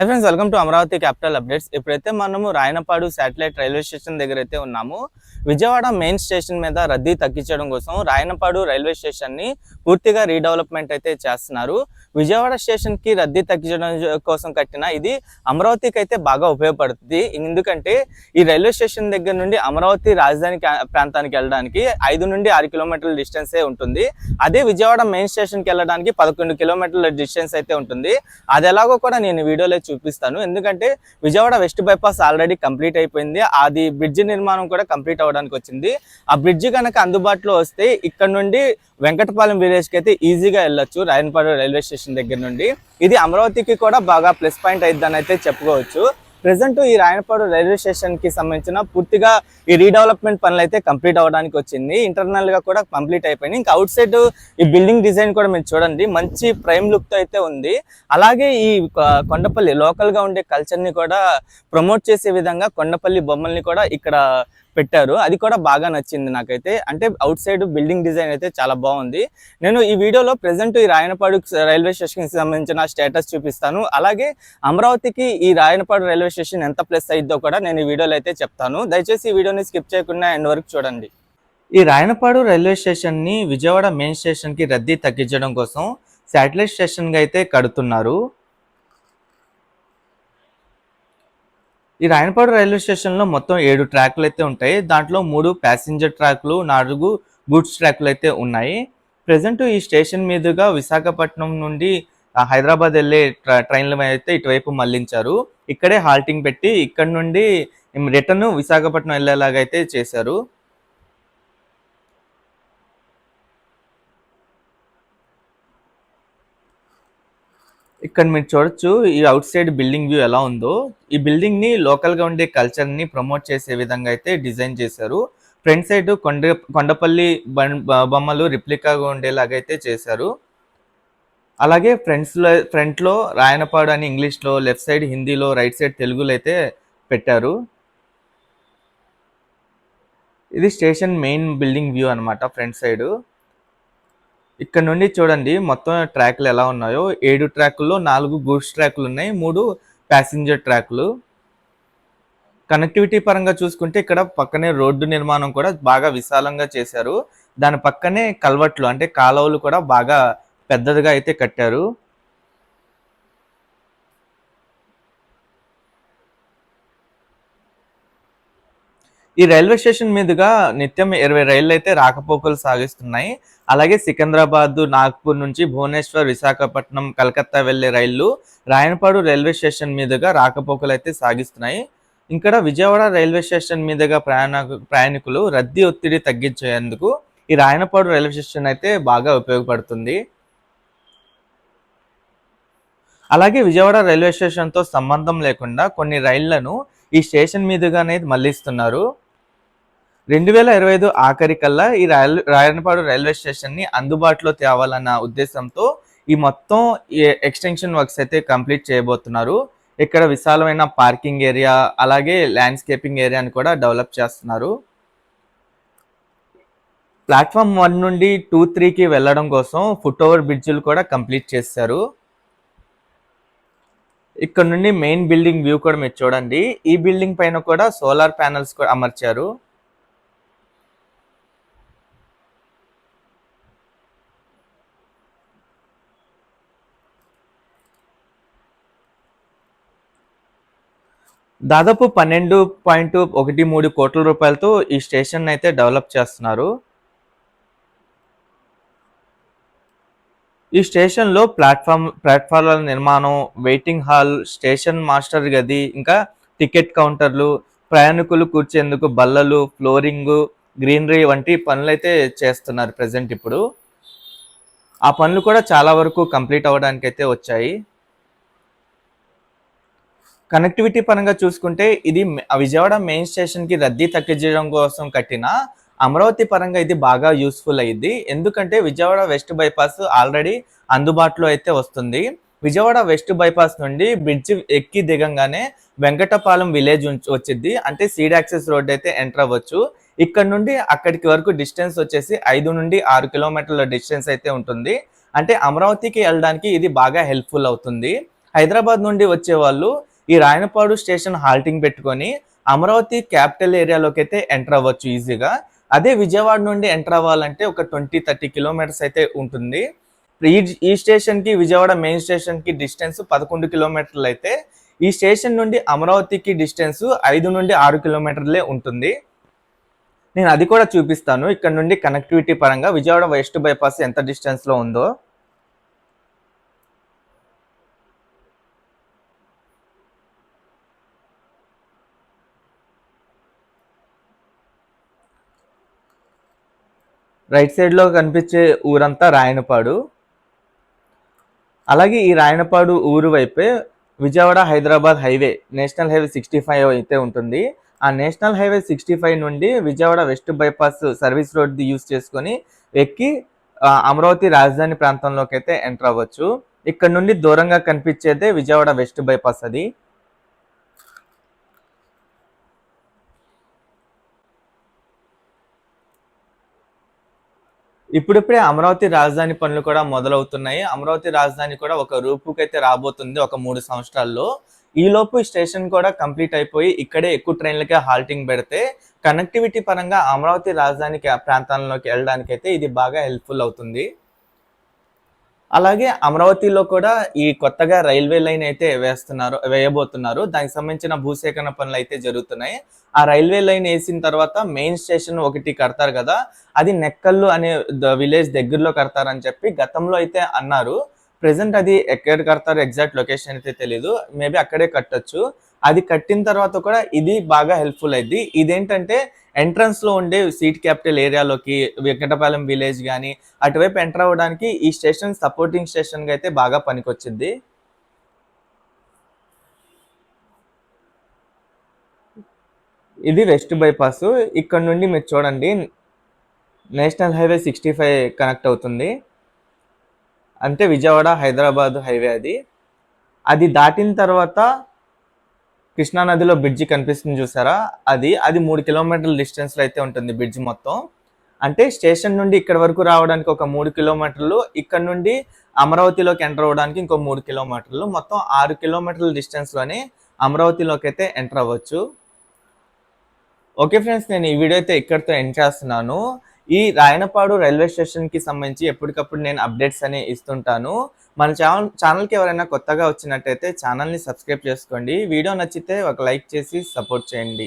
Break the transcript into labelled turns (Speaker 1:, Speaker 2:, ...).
Speaker 1: Hi friends welcome to Amaravati capital updates. ఇప్పుడైతే మనము Rayanapadu satellite railway station దగ్గర అయితే ఉన్నాము. విజయవాడ మెయిన్ స్టేషన్ మీద రద్దీ తగ్గించడం కోసం రాయనపాడు రైల్వే స్టేషన్‌ని పూర్తిగా రీడెవలప్‌మెంట్ అయితే చేస్తున్నారు. విజయవాడ స్టేషన్‌కి రద్దీ తగ్గించడం కోసం కట్టిన ఇది అమరావతికి అయితే బాగా ఉపయోగపడుతుంది. ఎందుకంటే ఈ రైల్వే స్టేషన్ దగ్గర నుండి అమరావతి రాజధాని ప్రాంతానికి వెళ్ళడానికి ఐదు నుండి ఆరు కిలోమీటర్ల డిస్టెన్సే ఉంటుంది. అదే విజయవాడ మెయిన్ స్టేషన్కి వెళ్ళడానికి పదకొండు కిలోమీటర్ల డిస్టెన్స్ అయితే ఉంటుంది. అది ఎలాగో కూడా నేను వీడియోలో చూపిస్తాను. ఎందుకంటే Vijayawada west bypass already complete అయిపోయింది. అది బ్రిడ్జ్ నిర్మాణం కూడా కంప్లీట్ అవ్వడానికి వచ్చింది. ఆ బ్రిడ్జ్ కనుక అందుబాటులో వస్తే ఇక్కడ నుండి వెంకటపాలెం విలేజ్కి అయితే ఈజీగా వెళ్ళొచ్చు రాయనపాడు రైల్వే స్టేషన్ దగ్గర నుండి. ఇది అమరావతికి కూడా బాగా ప్లస్ పాయింట్ అయిద్దని అయితే చెప్పుకోవచ్చు. ప్రజెంట్ ఈ రాయనపాడు రైల్వే స్టేషన్కి సంబంధించిన పూర్తిగా ఈ రీడెవలప్మెంట్ పనులు అయితే కంప్లీట్ అవ్వడానికి వచ్చింది. ఇంటర్నల్గా కూడా కంప్లీట్ అయిపోయింది. ఇంకా అవుట్ సైడ్ ఈ బిల్డింగ్ డిజైన్ కూడా మీరు చూడండి మంచి ప్రైమ్ లుక్తో అయితే ఉంది. అలాగే ఈ కొండపల్లి లోకల్గా ఉండే కల్చర్ని కూడా ప్రమోట్ చేసే విధంగా కొండపల్లి బొమ్మల్ని కూడా ఇక్కడ పెట్టారు. అది కూడా బాగా నచ్చింది నాకైతే. అంటే అవుట్ సైడ్ బిల్డింగ్ డిజైన్ అయితే చాలా బాగుంది. నేను ఈ వీడియోలో ప్రజెంట్ ఈ రాయనపాడు రైల్వే స్టేషన్కి సంబంధించిన స్టేటస్ చూపిస్తాను. అలాగే అమరావతికి ఈ రాయనపాడు రైల్వే స్టేషన్ ఎంత ప్లస్ అయిద్దో కూడా నేను ఈ వీడియోలో అయితే చెప్తాను. దయచేసి ఈ వీడియోని స్కిప్ చేయకుండా ఎండ్ వరకు చూడండి. ఈ రాయనపాడు రైల్వే స్టేషన్ని విజయవాడ మెయిన్ స్టేషన్కి రద్దీ తగ్గించడం కోసం శాటిలైట్ స్టేషన్గా అయితే కడుతున్నారు. ఈ రాయనపాడు రైల్వే స్టేషన్లో మొత్తం ఏడు ట్రాక్లు అయితే ఉంటాయి. దాంట్లో మూడు ప్యాసింజర్ ట్రాక్లు నాలుగు గూడ్స్ ట్రాక్లు అయితే ఉన్నాయి. ప్రజెంట్ ఈ స్టేషన్ మీదుగా విశాఖపట్నం నుండి హైదరాబాద్ వెళ్ళే ట్రైన్ల మీద అయితే ఇటువైపు మళ్ళించారు. ఇక్కడే హాల్టింగ్ పెట్టి ఇక్కడ నుండి రిటర్న్ విశాఖపట్నం వెళ్ళేలాగా అయితే చేశారు. ఇక్కడ మీరు చూడొచ్చు ఈ అవుట్ సైడ్ బిల్డింగ్ వ్యూ ఎలా ఉందో. ఈ బిల్డింగ్ని లోకల్గా ఉండే కల్చర్ని ప్రమోట్ చేసే విధంగా అయితే డిజైన్ చేశారు. ఫ్రంట్ సైడ్ కొండ కొండపల్లి బ- బొమ్మలు రిప్లికాగా ఉండేలాగా అయితే చేశారు. అలాగే ఫ్రంట్స్లో ఫ్రంట్లో రాయనపాడు అని ఇంగ్లీష్లో లెఫ్ట్ సైడ్ హిందీలో రైట్ సైడ్ తెలుగులో అయితే పెట్టారు. ఇది స్టేషన్ మెయిన్ బిల్డింగ్ వ్యూ అనమాట ఫ్రంట్ సైడ్ ఇక్కడ నుండి చూడండి మొత్తం ట్రాక్లు ఎలా ఉన్నాయో. ఏడు ట్రాకుల్లో నాలుగు గూడ్స్ ట్రాక్లు ఉన్నాయి మూడు ప్యాసింజర్ ట్రాక్లు. కనెక్టివిటీ పరంగా చూసుకుంటే ఇక్కడ పక్కనే రోడ్డు నిర్మాణం కూడా బాగా విశాలంగా చేశారు. దాని పక్కనే కల్వట్లు అంటే కాలువలు కూడా బాగా పెద్దదిగా అయితే కట్టారు. ఈ రైల్వే స్టేషన్ మీదుగా నిత్యం ఇరవై రైళ్ళు అయితే రాకపోకలు సాగిస్తున్నాయి. అలాగే సికింద్రాబాద్ నాగ్పూర్ నుంచి భువనేశ్వర్ విశాఖపట్నం కలకత్తా వెళ్ళే రైళ్ళు రాయనపాడు రైల్వే స్టేషన్ మీదుగా రాకపోకలు అయితే సాగిస్తున్నాయి. ఇక్కడ విజయవాడ రైల్వే స్టేషన్ మీదుగా ప్రయాణ ప్రయాణికులు రద్దీ ఒత్తిడి తగ్గించేందుకు ఈ రాయనపాడు రైల్వే స్టేషన్ అయితే బాగా ఉపయోగపడుతుంది. అలాగే విజయవాడ రైల్వే స్టేషన్తో సంబంధం లేకుండా కొన్ని రైళ్ళను ఈ స్టేషన్ మీదుగానే మళ్ళిస్తున్నారు రెండు వేల ఇరవై ఐదు ఆఖరికల్లా ఈ రైల్ రాయనపాడు రైల్వే స్టేషన్ని అందుబాటులో తేవాలన్న ఉద్దేశంతో ఈ మొత్తం ఎక్స్టెన్షన్ వర్క్స్ అయితే కంప్లీట్ చేయబోతున్నారు. ఇక్కడ విశాలమైన పార్కింగ్ ఏరియా అలాగే ల్యాండ్స్కేపింగ్ ఏరియాని కూడా డెవలప్ చేస్తున్నారు. ప్లాట్ఫామ్ వన్ నుండి టూ త్రీకి వెళ్ళడం కోసం ఫుట్ ఓవర్ బ్రిడ్జ్లు కూడా కంప్లీట్ చేశారు. ఇక్కడ నుండి మెయిన్ బిల్డింగ్ వ్యూ కూడా మీరు చూడండి. ఈ బిల్డింగ్ పైన కూడా సోలార్ ప్యానల్స్ కూడా అమర్చారు. దాదాపు పన్నెండు పాయింట్ ఒకటి మూడు కోట్ల రూపాయలతో ఈ స్టేషన్ అయితే డెవలప్ చేస్తున్నారు. ఈ స్టేషన్లో ప్లాట్ఫామ్ ప్లాట్ఫామ్ల నిర్మాణం వెయిటింగ్ హాల్ స్టేషన్ మాస్టర్ గది ఇంకా టికెట్ కౌంటర్లు ప్రయాణికులు కూర్చేందుకు బల్లలు ఫ్లోరింగ్ గ్రీనరీ వంటి పనులు అయితే చేస్తున్నారు ప్రజెంట్ ఇప్పుడు. ఆ పనులు కూడా చాలా వరకు కంప్లీట్ అవ్వడానికి అయితే వచ్చాయి. కనెక్టివిటీ పరంగా చూసుకుంటే ఇది విజయవాడ మెయిన్ స్టేషన్కి రద్దీ తగ్గించడం కోసం కట్టిన అమరావతి పరంగా ఇది బాగా యూస్ఫుల్ అయ్యింది ఎందుకంటే విజయవాడ వెస్ట్ బైపాస్ ఆల్రెడీ అందుబాటులో అయితే వస్తుంది. విజయవాడ వెస్ట్ బైపాస్ నుండి బ్రిడ్జ్ ఎక్కి దిగంగానే వెంకటపాలెం విలేజ్ వచ్చింది అంటే సీడ్ యాక్సెస్ రోడ్ అయితే ఎంటర్ అవ్వచ్చు. ఇక్కడ నుండి అక్కడికి వరకు డిస్టెన్స్ వచ్చేసి ఐదు నుండి ఆరు కిలోమీటర్ల డిస్టెన్స్ అయితే ఉంటుంది. అంటే అమరావతికి వెళ్ళడానికి ఇది బాగా హెల్ప్ఫుల్ అవుతుంది. హైదరాబాద్ నుండి వచ్చే వాళ్ళు ఈ రాయనపాడు స్టేషన్ హాల్టింగ్ పెట్టుకొని అమరావతి క్యాపిటల్ ఏరియాలోకి అయితే ఎంటర్ అవ్వచ్చు ఈజీగా అదే విజయవాడ నుండి ఎంటర్ అవ్వాలంటే ఒక ట్వంటీ థర్టీ కిలోమీటర్స్ అయితే ఉంటుంది. ఈ ఈ స్టేషన్కి విజయవాడ మెయిన్ స్టేషన్కి డిస్టెన్స్ పదకొండు కిలోమీటర్లు అయితే ఈ స్టేషన్ నుండి అమరావతికి డిస్టెన్స్ ఐదు నుండి ఆరు కిలోమీటర్లే ఉంటుంది. నేను అది కూడా చూపిస్తాను. ఇక్కడ నుండి కనెక్టివిటీ పరంగా విజయవాడ వెస్ట్ బైపాస్ ఎంత డిస్టెన్స్లో ఉందో. రైట్ సైడ్లో కనిపించే ఊరంతా రాయనపాడు. అలాగే ఈ రాయనపాడు ఊరు వైపే Vijayawada Hyderabad highway national highway sixty five అయితే ఉంటుంది. ఆ నేషనల్ హైవే సిక్స్టీ ఫైవ్ నుండి విజయవాడ వెస్ట్ బైపాస్ సర్వీస్ రోడ్ది యూస్ చేసుకొని ఎక్కి అమరావతి రాజధాని ప్రాంతంలోకి అయితే ఎంటర్ అవ్వచ్చు. ఇక్కడ నుండి దూరంగా కనిపించేదే విజయవాడ వెస్ట్ బైపాస్ అది. ఇప్పుడిప్పుడే అమరావతి రాజధాని పనులు కూడా మొదలవుతున్నాయి. అమరావతి రాజధాని కూడా ఒక రూపుకైతే రాబోతుంది ఒక మూడు సంవత్సరాల్లో. ఈ స్టేషన్ కూడా కంప్లీట్ అయిపోయి ఇక్కడే ఎక్కువ ట్రైన్లకే హాల్టింగ్ పెడితే కనెక్టివిటీ పరంగా అమరావతి రాజధాని ప్రాంతాల్లోకి వెళ్ళడానికి అయితే ఇది బాగా హెల్ప్ఫుల్ అవుతుంది. అలాగే అమరావతిలో కూడా ఈ కొత్తగా రైల్వే లైన్ అయితే వేస్తున్నారు వేయబోతున్నారు. దానికి సంబంధించిన భూసేకరణ పనులు అయితే జరుగుతున్నాయి. ఆ రైల్వే లైన్ వేసిన తర్వాత మెయిన్ స్టేషన్ ఒకటి కడతారు కదా అది నెక్కల్లు అనే విలేజ్ దగ్గరలో కడతారని చెప్పి గతంలో అయితే అన్నారు. ప్రెసెంట్ అది ఎక్కడ కడతారు ఎగ్జాక్ట్ లొకేషన్ అయితే తెలీదు. మేబీ అక్కడే కట్టొచ్చు. అది కట్టిన తర్వాత కూడా ఇది బాగా హెల్ప్ఫుల్ అయింది. ఇదేంటంటే ఎంట్రన్స్లో ఉండే సీట్ క్యాపిటల్ ఏరియాలోకి వెంకటపాలెం విలేజ్ కానీ అటువైపు ఎంటర్ అవ్వడానికి ఈ స్టేషన్ సపోర్టింగ్ స్టేషన్గా అయితే బాగా పనికొచ్చింది. ఇది వెస్ట్ బైపాస్ ఇక్కడ నుండి మీరు చూడండి national highway sixty five connect అవుతుంది. అంటే విజయవాడ హైదరాబాద్ హైవే అది. అది దాటిన తర్వాత కృష్ణా నదిలో బ్రిడ్జి కనిపిస్తుంది చూసారా? అది అది మూడు కిలోమీటర్ల డిస్టెన్స్లో అయితే ఉంటుంది బ్రిడ్జ్ మొత్తం. అంటే స్టేషన్ నుండి ఇక్కడ వరకు రావడానికి ఒక మూడు కిలోమీటర్లు ఇక్కడ నుండి అమరావతిలోకి ఎంటర్ అవ్వడానికి ఇంకో మూడు కిలోమీటర్లు. మొత్తం ఆరు కిలోమీటర్ల డిస్టెన్స్లోనే అమరావతిలోకి అయితే ఎంటర్ అవ్వచ్చు. ఓకే ఫ్రెండ్స్ నేను ఈ వీడియో అయితే ఇక్కడితో ఎండ్ చేస్తున్నాను. ఈ రాయనపాడు రైల్వే స్టేషన్కి సంబంధించి ఎప్పటికప్పుడు నేను అప్డేట్స్ అనేవి ఇస్తుంటాను. మన ఛానల్ ఛానల్కి ఎవరైనా కొత్తగా వచ్చినట్టయితే ఛానల్ని సబ్స్క్రైబ్ చేసుకోండి. వీడియో నచ్చితే ఒక లైక్ చేసి సపోర్ట్ చేయండి.